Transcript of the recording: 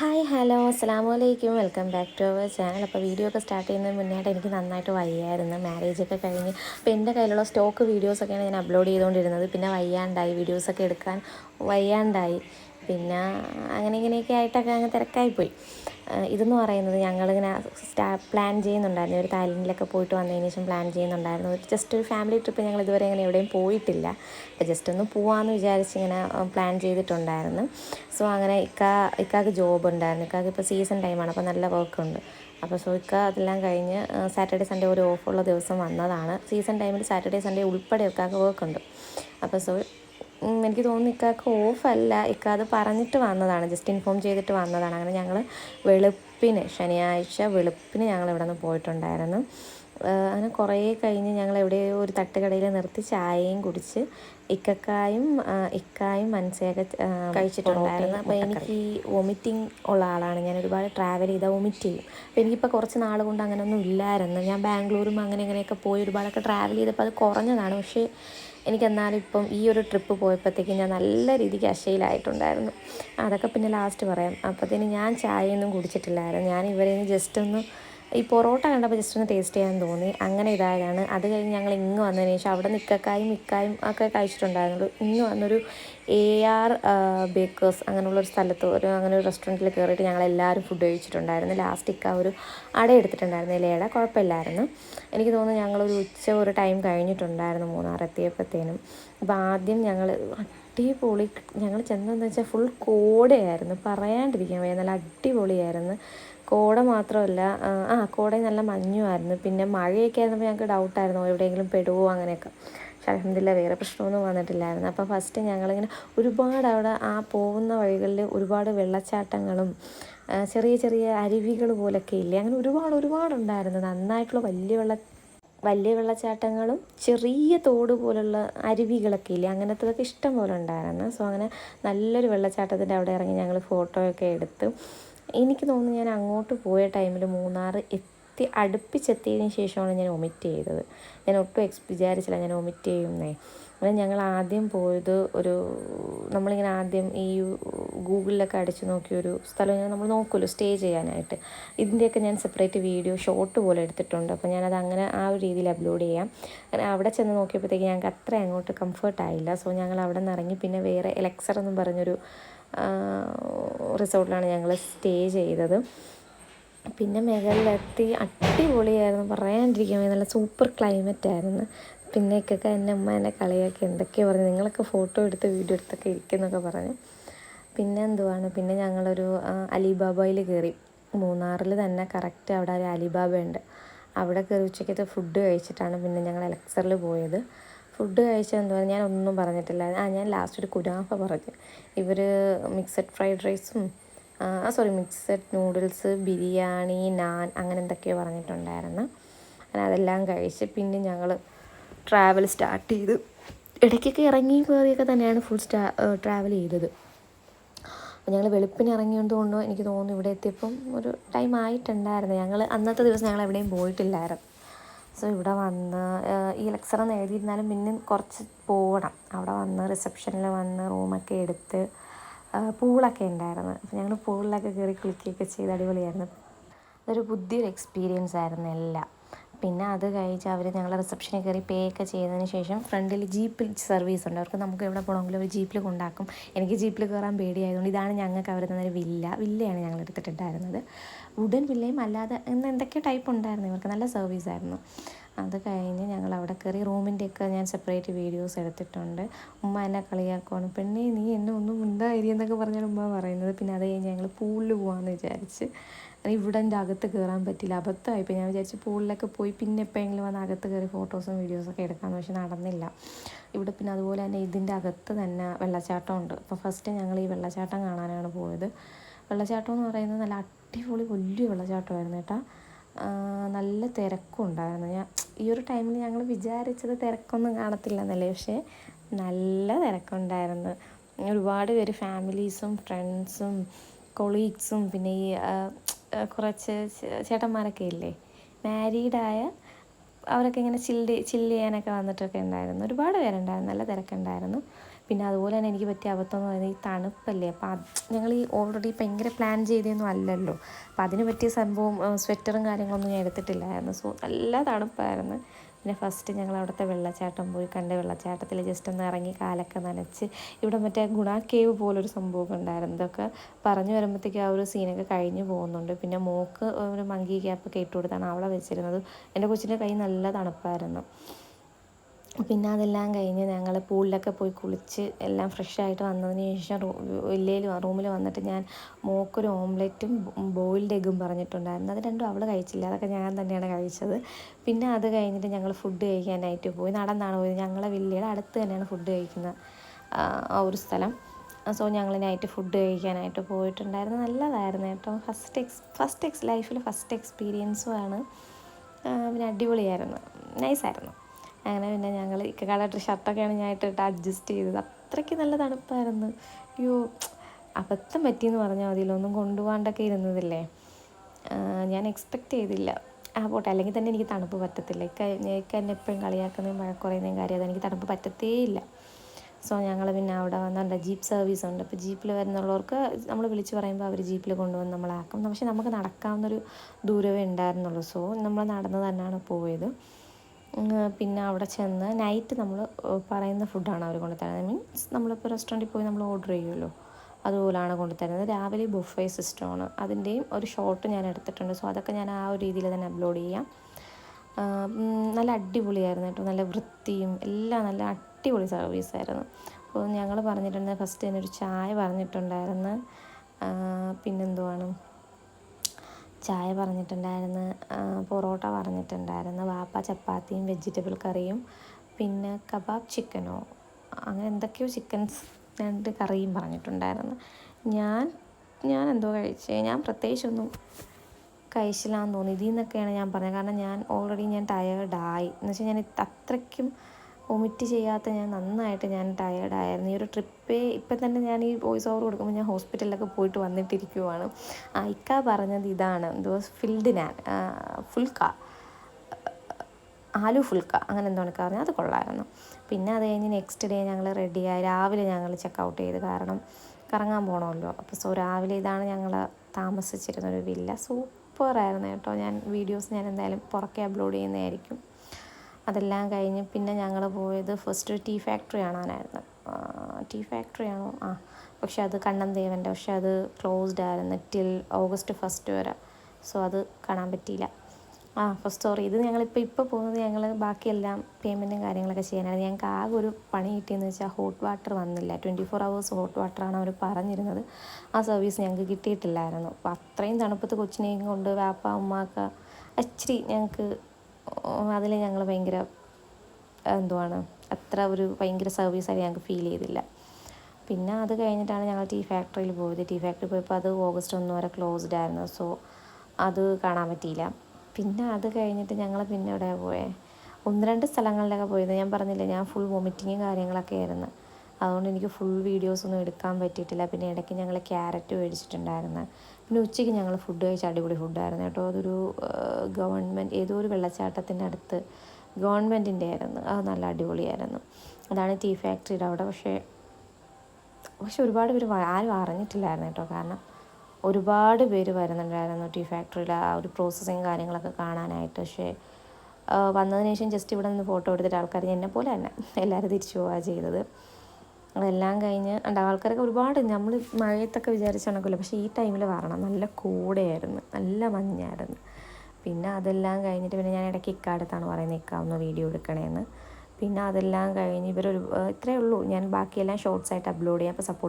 Hi hello അസ്സാം വലൈക്കും welcome back to our channel. അപ്പോൾ വീഡിയോ ഒക്കെ സ്റ്റാർട്ട് ചെയ്യുന്നതിന് മുന്നായിട്ട് എനിക്ക് നന്നായിട്ട് വയ്യായിരുന്നു. മാരേജ് ഒക്കെ കഴിഞ്ഞ് അപ്പോൾ എന്റെ കയ്യിലുള്ള സ്റ്റോക്ക് വീഡിയോസൊക്കെയാണ് ഞാൻ അപ്ലോഡ് ചെയ്തുകൊണ്ടിരുന്നത്. പിന്നെ വയ്യാണ്ടായി വീഡിയോസൊക്കെ എടുക്കാൻ വയ്യാണ്ടായി. പിന്നെ അങ്ങനെ ഇങ്ങനെയൊക്കെ ആയിട്ടൊക്കെ അങ്ങ് തിരക്കായിപ്പോയി. ഇതെന്ന് പറയുന്നത് ഞങ്ങളിങ്ങനെ സ്റ്റാ പ്ലാൻ ചെയ്യുന്നുണ്ടായിരുന്നു. ഒരു തായ്ലൻഡിലൊക്കെ പോയിട്ട് വന്നതിന് ശേഷം പ്ലാൻ ചെയ്യുന്നുണ്ടായിരുന്നു. ജസ്റ്റ് ഒരു ഫാമിലി ട്രിപ്പ് ഞങ്ങൾ ഇതുവരെ ഇങ്ങനെ എവിടെയും പോയിട്ടില്ല. ജസ്റ്റ് ഒന്ന് പോവാമെന്ന് വിചാരിച്ച് ഇങ്ങനെ പ്ലാൻ ചെയ്തിട്ടുണ്ടായിരുന്നു. സോ അങ്ങനെ ഇക്ക ഇക്കാക്ക് ജോബ് ഉണ്ടായിരുന്നു. ഇക്കാക്ക് ഇപ്പോൾ സീസൺ ടൈമാണ് അപ്പോൾ നല്ല വർക്കുണ്ട് അപ്പോൾ സോ ഇക്ക അതെല്ലാം കഴിഞ്ഞ് സാറ്റർഡേ സൺഡേ ഒരു ഓഫുള്ള ദിവസം വന്നതാണ്. സീസൺ ടൈമിൽ സാറ്റർഡേ സൺഡേ ഉൾപ്പെടെ ഇക്കാക്ക് വർക്ക് ഉണ്ട്. അപ്പോൾ സോ എനിക്ക് തോന്നുന്നു ഇക്കാക്ക് ഓഫല്ല. ഇക്ക അത് പറഞ്ഞിട്ട് വന്നതാണ്. ജസ്റ്റ് ഇൻഫോം ചെയ്തിട്ട് വന്നതാണ്. അങ്ങനെ ഞങ്ങൾ വെളുപ്പിന് ശനിയാഴ്ച വെളുപ്പിന് ഞങ്ങൾ ഇവിടെ നിന്ന് പോയിട്ടുണ്ടായിരുന്നു അങ്ങനെ കുറേ കഴിഞ്ഞ് ഞങ്ങൾ എവിടെയോ ഒരു തട്ടുകടയിൽ നിർത്തി ചായയും കുടിച്ച് ഇക്കക്കായും ഇക്കായും മനസ്സേക കഴിച്ചിട്ടുണ്ടായിരുന്നു. അപ്പോൾ എനിക്ക് ഈ വൊമിറ്റിംഗ് ഉള്ള ആളാണ്. ഞാൻ ഒരുപാട് ട്രാവൽ ചെയ്താൽ വൊമിറ്റ് ചെയ്യും. അപ്പോൾ എനിക്കിപ്പോൾ കുറച്ച് നാൾ കൊണ്ട് അങ്ങനെയൊന്നും ഇല്ലായിരുന്നു. ഞാൻ ബാംഗ്ലൂരും അങ്ങനെ ഇങ്ങനെയൊക്കെ പോയി ഒരുപാടൊക്കെ ട്രാവൽ ചെയ്തപ്പോൾ അത് കുറഞ്ഞതാണ്. പക്ഷേ എനിക്കെന്നാലും ഇപ്പം ഈ ഒരു ട്രിപ്പ് പോയപ്പോഴത്തേക്കും ഞാൻ നല്ല രീതിക്ക് അശയിലായിട്ടുണ്ടായിരുന്നു അതൊക്കെ പിന്നെ ലാസ്റ്റ് പറയാം. അപ്പോഴത്തേന് ഞാൻ ചായയൊന്നും കുടിച്ചിട്ടില്ലായിരുന്നു. ഞാൻ ഇവരെ ജസ്റ്റ് ഒന്ന് ഈ പൊറോട്ട കണ്ടപ്പോൾ ജസ്റ്റ് ഒന്ന് ടേസ്റ്റ് ചെയ്യാൻ തോന്നി. അങ്ങനെ ഇതായതാണ്. അത് കഴിഞ്ഞ് ഞങ്ങൾ ഇങ്ങ് വന്നതിന് ശേഷം അവിടെ നിൽക്കക്കായും മിക്കായും ഒക്കെ കഴിച്ചിട്ടുണ്ടായിരുന്നുള്ളൂ ഇങ്ങ് വന്നൊരു എ ആർ ബേക്കേഴ്സ് അങ്ങനെയുള്ള ഒരു സ്ഥലത്ത് ഒരു അങ്ങനെ ഒരു റെസ്റ്റോറന്റിൽ കയറിയിട്ട് ഞങ്ങൾ എല്ലാവരും ഫുഡ് കഴിച്ചിട്ടുണ്ടായിരുന്നു. ലാസ്റ്റ് ഇക്ക ഒരു അട എടുത്തിട്ടുണ്ടായിരുന്നു. ഇലയട. കുഴപ്പമില്ലായിരുന്നു. എനിക്ക് തോന്നുന്നു ഞങ്ങളൊരു ഉച്ച ഒരു ടൈം കഴിഞ്ഞിട്ടുണ്ടായിരുന്നു മൂന്നാർ എത്തിയപ്പോഴത്തേനും. അപ്പോൾ ആദ്യം ഞങ്ങൾ അടിപൊളി ഞങ്ങൾ ചെന്നതെന്ന് വെച്ചാൽ ഫുൾ കോടയായിരുന്നു. പറയാണ്ടിരിക്കാൻ വയ്യ. നല്ല അടിപൊളിയായിരുന്നു. കോട മാത്രമല്ല ആ കോട നല്ല മഞ്ഞുമായിരുന്നു. പിന്നെ മഴയൊക്കെ ആയിരുന്നപ്പോൾ ഞങ്ങൾക്ക് ഡൗട്ടായിരുന്നു എവിടെയെങ്കിലും പെടുവോ അങ്ങനെയൊക്കെ. പക്ഷെ അലഹമില്ല വേറെ പ്രശ്നമൊന്നും വന്നിട്ടില്ലായിരുന്നു. അപ്പോൾ ഫസ്റ്റ് ഞങ്ങളിങ്ങനെ ഒരുപാട് അവിടെ ആ പോകുന്ന വഴികളിൽ ഒരുപാട് വെള്ളച്ചാട്ടങ്ങളും ചെറിയ ചെറിയ അരുവികൾ പോലൊക്കെ ഇല്ലേ? അങ്ങനെ ഒരുപാട് ഒരുപാടുണ്ടായിരുന്നു നന്നായിട്ടുള്ള വലിയ വെള്ള വലിയ വെള്ളച്ചാട്ടങ്ങളും ചെറിയ തോട് പോലുള്ള അരുവികളൊക്കെ ഇല്ലേ? അങ്ങനത്തതൊക്കെ ഇഷ്ടം പോലെ ഉണ്ടായിരുന്നു. സോ അങ്ങനെ നല്ലൊരു വെള്ളച്ചാട്ടത്തിന്റെ അവിടെ ഇറങ്ങി ഞങ്ങൾ ഫോട്ടോയൊക്കെ എടുത്ത് എനിക്ക് തോന്നുന്നു ഞാൻ അങ്ങോട്ട് പോയ ടൈമിൽ മൂന്നാർ എത്തി അടുപ്പിച്ചെത്തിയതിന് ശേഷമാണ് ഞാൻ ഒമിറ്റ് ചെയ്തത്. ഞാൻ ഒട്ടും എക്സ് വിചാരിച്ചില്ല ഞാൻ ഒമിറ്റ് ചെയ്യുന്നേ അങ്ങനെ ഞങ്ങൾ ആദ്യം പോയത് ഒരു നമ്മളിങ്ങനെ ആദ്യം ഈ ഗൂഗിളിലൊക്കെ അടിച്ചു നോക്കിയൊരു സ്ഥലം ഇങ്ങനെ നമ്മൾ നോക്കുമല്ലോ സ്റ്റേ ചെയ്യാനായിട്ട്. ഇതിന്റെയൊക്കെ ഞാൻ സെപ്പറേറ്റ് വീഡിയോ ഷോർട്ട് പോലെ എടുത്തിട്ടുണ്ട്. അപ്പോൾ ഞാനത് അങ്ങനെ ആ ഒരു രീതിയിൽ അപ്ലോഡ് ചെയ്യാം. അങ്ങനെ അവിടെ ചെന്ന് നോക്കിയപ്പോഴത്തേക്ക് ഞങ്ങൾക്ക് അത്ര അങ്ങോട്ട് കംഫർട്ടായില്ല സോ ഞങ്ങൾ അവിടെ നിന്ന് ഇറങ്ങി. പിന്നെ വേറെ എലക്സർ എന്നും പറഞ്ഞൊരു റിസോർട്ടിലാണ് ഞങ്ങൾ സ്റ്റേ ചെയ്തത്. പിന്നെ മേഖലയിലെത്തി അടിപൊളിയായിരുന്നു. പറയാണ്ടിരിക്കാൻ നല്ല സൂപ്പർ ക്ലൈമറ്റ് ആയിരുന്നു പിന്നെയൊക്കെ എന്റെ അമ്മ എന്നെ കളിയാക്കി എന്തൊക്കെയോ പറഞ്ഞു. നിങ്ങളൊക്കെ ഫോട്ടോ എടുത്ത് വീഡിയോ എടുത്തൊക്കെ ഇരിക്കുന്നൊക്കെ പറഞ്ഞു. പിന്നെ എന്തുവാണ്? പിന്നെ ഞങ്ങളൊരു അലിബാബയിൽ കയറി. മൂന്നാറിൽ തന്നെ കറക്റ്റ് അവിടെ ഒരു അലിബാബ ഉണ്ട് അവിടെ കയറി ഉച്ചയ്ക്കത്തെ ഫുഡ് കഴിച്ചിട്ടാണ് പിന്നെ ഞങ്ങൾ എലക്സറിൽ പോയത്. ഫുഡ് കഴിച്ചതെന്ന് പറഞ്ഞാൽ ഞാൻ ഒന്നും പറഞ്ഞിട്ടില്ല. ആ ഞാൻ ലാസ്റ്റ് ഒരു കുനാഫ പറഞ്ഞു. ഇവർ മിക്സഡ് ഫ്രൈഡ് റൈസും ആ sorry mixed noodles biryani naan അങ്ങനെ എന്തൊക്കെയോ പറഞ്ഞിട്ടുണ്ടായിരുന്നു. അങ്ങനെ അതെല്ലാം കഴിച്ച് പിന്നെ ഞങ്ങൾ ട്രാവൽ സ്റ്റാർട്ട് ചെയ്ത്. ഇടയ്ക്കൊക്കെ ഇറങ്ങി കയറിയൊക്കെ തന്നെയാണ് ഫുൾ സ്റ്റാ ട്രാവൽ ചെയ്തത്. ഞങ്ങൾ വെളുപ്പിന് ഇറങ്ങിയതുകൊണ്ടോ എനിക്ക് തോന്നുന്നു ഇവിടെ എത്തിയപ്പം ഒരു ടൈം ആയിട്ടുണ്ടായിരുന്നു. ഞങ്ങൾ അന്നത്തെ ദിവസം ഞങ്ങൾ എവിടെയും പോയിട്ടില്ലായിരുന്നു. സോ ഇവിടെ വന്ന് ഈ ലെക്ചർ ഒന്ന് എഴുതിയിരുന്നാലും പിന്നെ കുറച്ച് പോകണം അവിടെ വന്ന് റിസപ്ഷനിൽ വന്ന് റൂമൊക്കെ എടുത്ത് പൂളൊക്കെ ഉണ്ടായിരുന്നു. അപ്പോൾ ഞങ്ങൾ പൂളിലൊക്കെ കയറി കുളിക്കുകയൊക്കെ ചെയ്ത് അടിപൊളിയായിരുന്നു. അതൊരു പുതിയൊരു എക്സ്പീരിയൻസ് ആയിരുന്നു എല്ലാം. പിന്നെ അത് കഴിച്ച് അവർ ഞങ്ങൾ റിസപ്ഷനിൽ കയറി പേ ഒക്കെ ചെയ്തതിന് ശേഷം ഫ്രണ്ടിൽ ജീപ്പിൽ സർവീസ് ഉണ്ട്. അവർക്ക് നമുക്ക് എവിടെ പോകണമെങ്കിലും ഒരു ജീപ്പിൽ കൊണ്ടാക്കും. എനിക്ക് ജീപ്പിൽ കയറാൻ പേടിയായതുകൊണ്ട് ഇതാണ് ഞങ്ങൾക്ക് അവർ തന്നൊരു വില്ല. വില്ലയാണ് ഞങ്ങൾ എടുത്തിട്ടുണ്ടായിരുന്നത്. വുഡൻ വില്ലയും അല്ലാതെ ഇന്ന് എന്തൊക്കെ ടൈപ്പ് ഉണ്ടായിരുന്നു. ഇവർക്ക് നല്ല സർവീസ് ആയിരുന്നു. അത് കഴിഞ്ഞ് ഞങ്ങൾ അവിടെ കയറി റൂമിന്റെയൊക്കെ ഞാൻ സെപ്പറേറ്റ് വീഡിയോസ് എടുത്തിട്ടുണ്ട്. ഉമ്മ എന്നെ കളിയാക്കുവാണ്. പെണ്ണേ നീ എന്നെ ഒന്നും ഉണ്ടായിരി എന്നൊക്കെ പറഞ്ഞാണ് ഉമ്മ പറയുന്നത്. പിന്നെ അത് കഴിഞ്ഞ് ഞങ്ങൾ പൂളിൽ പോകാമെന്ന് വിചാരിച്ച്. ഇവിടെ എന്റെ അകത്ത് കയറാൻ പറ്റില്ല. അബദ്ധമായിപ്പോൾ ഞാൻ വിചാരിച്ചു പൂളിലൊക്കെ പോയി പിന്നെ എപ്പോഴെങ്കിലും വന്ന് അകത്ത് കയറി ഫോട്ടോസും വീഡിയോസൊക്കെ എടുക്കാമെന്ന് പക്ഷെ നടന്നില്ല. ഇവിടെ പിന്നെ അതുപോലെ തന്നെ ഇതിന്റെ അകത്ത് തന്നെ വെള്ളച്ചാട്ടം ഉണ്ട് അപ്പോൾ ഫസ്റ്റ് ഞങ്ങൾ ഈ വെള്ളച്ചാട്ടം കാണാനാണ് പോയത്. വെള്ളച്ചാട്ടം എന്ന് പറയുന്നത് നല്ല അടിപൊളി വലിയ വെള്ളച്ചാട്ടമായിരുന്നു കേട്ടോ. നല്ല തിരക്കും ഉണ്ടായിരുന്നു. ഞാൻ ഈ ഒരു ടൈമിൽ ഞങ്ങൾ വിചാരിച്ചത് തിരക്കൊന്നും കാണത്തില്ല എന്നല്ലേ പക്ഷേ നല്ല തിരക്കുണ്ടായിരുന്നു. ഒരുപാട് പേര് ഫാമിലീസും ഫ്രണ്ട്സും കൊളീഗ്സും പിന്നെ ഈ കുറച്ച് ചേട്ടന്മാരൊക്കെ ഇല്ലേ? മാരീഡായ അവരൊക്കെ ഇങ്ങനെ ചില്ല് ചില്ല് ചെയ്യാനൊക്കെ വന്നിട്ടൊക്കെ ഉണ്ടായിരുന്നു. ഒരുപാട് പേരുണ്ടായിരുന്നു. നല്ല തിരക്കുണ്ടായിരുന്നു. പിന്നെ അതുപോലെ തന്നെ എനിക്ക് പറ്റിയ അബദ്ധം എന്ന് പറയുന്നത് ഈ തണുപ്പല്ലേ? അപ്പോൾ അത് ഞങ്ങൾ ഈ ഓൾറെഡി ഭയങ്കര പ്ലാൻ ചെയ്തൊന്നും അല്ലല്ലോ. അപ്പോൾ അതിന് പറ്റിയ സംഭവം സ്വെറ്ററും കാര്യങ്ങളൊന്നും ഞാൻ എടുത്തിട്ടില്ലായിരുന്നു. സോ നല്ല തണുപ്പായിരുന്നു. പിന്നെ ഫസ്റ്റ് ഞങ്ങൾ അവിടുത്തെ വെള്ളച്ചാട്ടം പോയി കണ്ട് വെള്ളച്ചാട്ടത്തിൽ ജസ്റ്റ് ഒന്ന് ഇറങ്ങി കാലൊക്കെ നനച്ച് ഇവിടെ മറ്റേ ഗുണ കേവ് പോലൊരു സംഭവമൊക്കെ ഉണ്ടായിരുന്നു. ഇതൊക്കെ പറഞ്ഞു വരുമ്പോഴത്തേക്കും ആ ഒരു സീനൊക്കെ കഴിഞ്ഞു പോകുന്നുണ്ട്. പിന്നെ മോക്ക് ഒരു മങ്കി ക്യാപ്പൊക്കെ ഇട്ട് കൊടുത്താണ് അവളെ വെച്ചിരുന്നത്. എന്റെ കൊച്ചിന്റെ കൈ നല്ല തണുപ്പായിരുന്നു. പിന്നെ അതെല്ലാം കഴിഞ്ഞ് ഞങ്ങൾ പൂളിലൊക്കെ പോയി കുളിച്ച് എല്ലാം ഫ്രഷ് ആയിട്ട് വന്നതിന് ശേഷം റൂ വില്ലയിൽ റൂമിൽ വന്നിട്ട് ഞാൻ മോക്കൊരു ഓംലെറ്റും ബോയിൽഡ് എഗ്ഗും പറഞ്ഞിട്ടുണ്ടായിരുന്നു. അത് രണ്ടും അവൾ കഴിച്ചില്ല. അതൊക്കെ ഞാൻ തന്നെയാണ് കഴിച്ചത്. പിന്നെ അത് കഴിഞ്ഞിട്ട് ഞങ്ങൾ ഫുഡ് കഴിക്കാനായിട്ട് പോയി. നടന്നാണ് പോയത്. ഞങ്ങളെ വില്ലയുടെ അടുത്ത് തന്നെയാണ് ഫുഡ് കഴിക്കുന്ന ആ ഒരു സ്ഥലം. സോ ഞങ്ങൾ നൈറ്റ് ഫുഡ് കഴിക്കാനായിട്ട് പോയിട്ടുണ്ടായിരുന്നു. നല്ലതായിരുന്നു കേട്ടോ. ഫസ്റ്റ് എക്സ് ഫസ്റ്റ് എക്സ് ലൈഫിൽ ഫസ്റ്റ് എക്സ്പീരിയൻസും ആണ്. പിന്നെ അടിപൊളിയായിരുന്നു. നൈസായിരുന്നു. അങ്ങനെ പിന്നെ ഞങ്ങൾ ഇക്കക്കാടായിട്ട് ഷർട്ടൊക്കെയാണ് ഞാൻ ഇട്ടിട്ട് അഡ്ജസ്റ്റ് ചെയ്തത്. അത്രയ്ക്ക് നല്ല തണുപ്പായിരുന്നു. അയ്യോ അബദ്ധം പറ്റിയെന്ന് പറഞ്ഞാൽ മതിയല്ലോ ഒന്നും കൊണ്ടുപോകാണ്ടൊക്കെ ഇരുന്നതല്ലേ? ഞാൻ എക്സ്പെക്റ്റ് ചെയ്തില്ല. ആ പോട്ടെ. അല്ലെങ്കിൽ തന്നെ എനിക്ക് തണുപ്പ് പറ്റത്തില്ല. ഇക്ക എന്നെ എപ്പോഴും കളിയാക്കുന്നതും മഴക്കുറയുന്നതും കാര്യം അതെനിക്ക് തണുപ്പ് പറ്റത്തേ ഇല്ല സോ ഞങ്ങൾ പിന്നെ അവിടെ വന്നുണ്ട് ജീപ്പ് സർവീസ് ഉണ്ട്. അപ്പോൾ ജീപ്പിൽ വരുന്നുള്ളവർക്ക് നമ്മൾ വിളിച്ച് പറയുമ്പോൾ അവർ ജീപ്പിൽ കൊണ്ടുവന്ന് നമ്മളാക്കും പക്ഷെ നമുക്ക് നടക്കാവുന്നൊരു ദൂരമേ ഉണ്ടായിരുന്നുള്ളൂ. സോ നമ്മൾ നടന്ന് തന്നെയാണ് പോയത്. പിന്നെ അവിടെ ചെന്ന് നൈറ്റ് നമ്മൾ പറയുന്ന ഫുഡാണ് അവർ കൊണ്ടുതരുന്നത്. മീൻസ് നമ്മളിപ്പോൾ റെസ്റ്റോറന്റിൽ പോയി നമ്മൾ ഓർഡർ ചെയ്യുമല്ലോ അതുപോലാണ് കൊണ്ടുതരുന്നത്. രാവിലെ ബുഫേ സിസ്റ്റമാണ് അതിന്റെയും ഒരു ഷോട്ട് ഞാൻ എടുത്തിട്ടുണ്ട്. സോ അതൊക്കെ ഞാൻ ആ ഒരു രീതിയിൽ തന്നെ അപ്ലോഡ് ചെയ്യാം. നല്ല അടിപൊളിയായിരുന്നു കേട്ടോ. നല്ല വൃത്തിയും എല്ലാം നല്ല അടിപൊളി സർവീസായിരുന്നു അപ്പോൾ ഞങ്ങൾ പറഞ്ഞിട്ടുണ്ട് ഫസ്റ്റ് തന്നെ ഒരു ചായ പറഞ്ഞിട്ടുണ്ടായിരുന്നു. പിന്നെന്തുവാണ്? ചായ പറഞ്ഞിട്ടുണ്ടായിരുന്നു പൊറോട്ട പറഞ്ഞിട്ടുണ്ടായിരുന്നു വാപ്പ ചപ്പാത്തിയും വെജിറ്റബിൾ കറിയും പിന്നെ കബാബ് ചിക്കനോ അങ്ങനെ എന്തൊക്കെയോ ചിക്കൻസ് രണ്ട് കറിയും പറഞ്ഞിട്ടുണ്ടായിരുന്നു. ഞാൻ ഞാൻ എന്തോ കഴിച്ചേ ഞാൻ പ്രത്യേകിച്ചൊന്നും കഴിച്ചില്ലാന്ന് തോന്നി. ഇതിൽ നിന്നൊക്കെയാണ് ഞാൻ പറഞ്ഞത്. കാരണം ഞാൻ ഓൾറെഡി ഞാൻ ടയേർഡായി എന്ന് വെച്ചാൽ ഞാൻ അത്രയ്ക്കും വൊമിറ്റ് ചെയ്യാത്ത ഞാൻ നന്നായിട്ട് ഞാൻ ടയേർഡായിരുന്നു ഈ ഒരു ട്രിപ്പേ ഇപ്പം തന്നെ ഞാൻ ഈ വോയിസ് ഓവർ കൊടുക്കുമ്പോൾ ഞാൻ ഹോസ്പിറ്റലിലൊക്കെ പോയിട്ട് വന്നിട്ടിരിക്കുവാണ്. ഇക്ക പറഞ്ഞത് ഇതാണ്. എന്തോ ഫിൽഡ് ഞാൻ ഫുൾക്ക ആലു ഫുൾക്ക അങ്ങനെ എന്തോ എനിക്ക് പറഞ്ഞാൽ അത് കൊള്ളായിരുന്നു. പിന്നെ അത് കഴിഞ്ഞ് നെക്സ്റ്റ് ഡേ ഞങ്ങൾ റെഡിയായി രാവിലെ ഞങ്ങൾ ചെക്ക് ഔട്ട് ചെയ്ത്. കാരണം കറങ്ങാൻ പോകണമല്ലോ അപ്പോൾ സോ രാവിലെ ഇതാണ് ഞങ്ങൾ താമസിച്ചിരുന്നൊരു വില്ല സൂപ്പറായിരുന്നു കേട്ടോ. ഞാൻ വീഡിയോസ് ഞാൻ എന്തായാലും പുറക്കെ അപ്ലോഡ് ചെയ്യുന്നതായിരിക്കും. അതെല്ലാം കഴിഞ്ഞ് പിന്നെ ഞങ്ങൾ പോയത് ഫസ്റ്റ് ടീ ഫാക്ടറി കാണാനായിരുന്നു. ടീ ഫാക്ടറി ആണോ. ആ പക്ഷെ അത് കണ്ണൻ ദേവന്റെ പക്ഷെ അത് ക്ലോസ്ഡ് ആയിരുന്നു ടിൽ ഓഗസ്റ്റ് ഫസ്റ്റ് വരെ. സോ അത് കാണാൻ പറ്റിയില്ല. ആ ഫസ്റ്റ് സോറി ഇത് ഞങ്ങളിപ്പോൾ ഇപ്പോൾ പോകുന്നത് ഞങ്ങൾ ബാക്കിയെല്ലാം പേയ്മെന്റും കാര്യങ്ങളൊക്കെ ചെയ്യാനാണ് ഞങ്ങൾക്ക് ആകെ ഒരു പണി കിട്ടിയെന്ന് വെച്ചാൽ ഹോട്ട് വാട്ടർ വന്നില്ല. ട്വന്റി ഫോർ അവേഴ്സ് ഹോട്ട് വാട്ടറാണ് അവർ പറഞ്ഞിരുന്നത്. ആ സർവീസ് ഞങ്ങൾക്ക് കിട്ടിയിട്ടില്ലായിരുന്നു. അപ്പോൾ അത്രയും തണുപ്പത്ത് കൊച്ചിനെയും കൊണ്ട് വാപ്പ ഉമ്മാക്ക ഇച്ചിരി ഞങ്ങൾക്ക് അതിൽ ഞങ്ങൾ ഭയങ്കര എന്തുവാണ് അത്ര ഒരു ഭയങ്കര സർവീസായിട്ട് ഞങ്ങൾക്ക് ഫീൽ ചെയ്തില്ല. പിന്നെ അത് കഴിഞ്ഞിട്ടാണ് ഞങ്ങൾ ടീ ഫാക്ടറിയിൽ പോയത്. ടീ ഫാക്ടറി പോയപ്പോൾ അത് ഓഗസ്റ്റ് ഒന്ന് വരെ ക്ലോസ്ഡ് ആയിരുന്നു. സോ അത് കാണാൻ പറ്റിയില്ല. പിന്നെ അത് കഴിഞ്ഞിട്ട് ഞങ്ങൾ പിന്നെ എവിടെയാണ് പോയത് ഒന്ന് രണ്ട് സ്ഥലങ്ങളിലൊക്കെ പോയത് ഞാൻ പറഞ്ഞില്ല ഞാൻ ഫുൾ വൊമിറ്റിങ്ങും കാര്യങ്ങളൊക്കെ ആയിരുന്നു. അതുകൊണ്ട് എനിക്ക് ഫുൾ വീഡിയോസൊന്നും എടുക്കാൻ പറ്റിയിട്ടില്ല. പിന്നെ ഇടയ്ക്ക് ഞങ്ങൾ ക്യാരറ്റ് മേടിച്ചിട്ടുണ്ടായിരുന്നു. പിന്നെ ഉച്ചയ്ക്ക് ഞങ്ങൾ ഫുഡ് കഴിച്ച അടിപൊളി ഫുഡായിരുന്നു കേട്ടോ. അതൊരു ഗവൺമെന്റ് ഏതോ ഒരു വെള്ളച്ചാട്ടത്തിന്റെ അടുത്ത് ഗവൺമെന്റിന്റെ ആയിരുന്നു. അത് നല്ല അടിപൊളിയായിരുന്നു. അതാണ് ടീ ഫാക്ടറിയുടെ അവിടെ. പക്ഷേ പക്ഷെ ഒരുപാട് പേര് ആരും അറിഞ്ഞിട്ടില്ലായിരുന്നു കേട്ടോ. കാരണം ഒരുപാട് പേര് വരുന്നുണ്ടായിരുന്നു ടീ ഫാക്ടറിയിൽ ആ ഒരു പ്രോസസ്സിങ് കാര്യങ്ങളൊക്കെ കാണാനായിട്ട്. പക്ഷേ വന്നതിന് ശേഷം ജസ്റ്റ് ഇവിടെ നിന്ന് ഫോട്ടോ എടുത്തിട്ട് ആൾക്കാർ എന്നെ പോലെ തന്നെ എല്ലാവരും തിരിച്ചു പോവുക ചെയ്തത്. അതെല്ലാം കഴിഞ്ഞ് ഉണ്ട് ആൾക്കാരൊക്കെ ഒരുപാട് നമ്മൾ മഴയത്തൊക്കെ വിചാരിച്ചാണല്ലോ പക്ഷേ ഈ ടൈമിൽ വരണം. നല്ല കൂടെയായിരുന്നു. നല്ല മഞ്ഞായിരുന്നു. പിന്നെ അതെല്ലാം കഴിഞ്ഞിട്ട് പിന്നെ ഞാൻ ഇടയ്ക്ക് ഇക്കാടത്താണ് പറയുന്നത് ഇക്കാവുന്ന വീഡിയോ എടുക്കണേന്ന്. പിന്നെ അതെല്ലാം കഴിഞ്ഞ് ഇവരൊരു ഇത്രയേ ഉള്ളൂ. ഞാൻ ബാക്കിയെല്ലാം ഷോർട്സ് ആയിട്ട് അപ്ലോഡ് ചെയ്യാം. അപ്പോൾ സപ്പോർട്ട്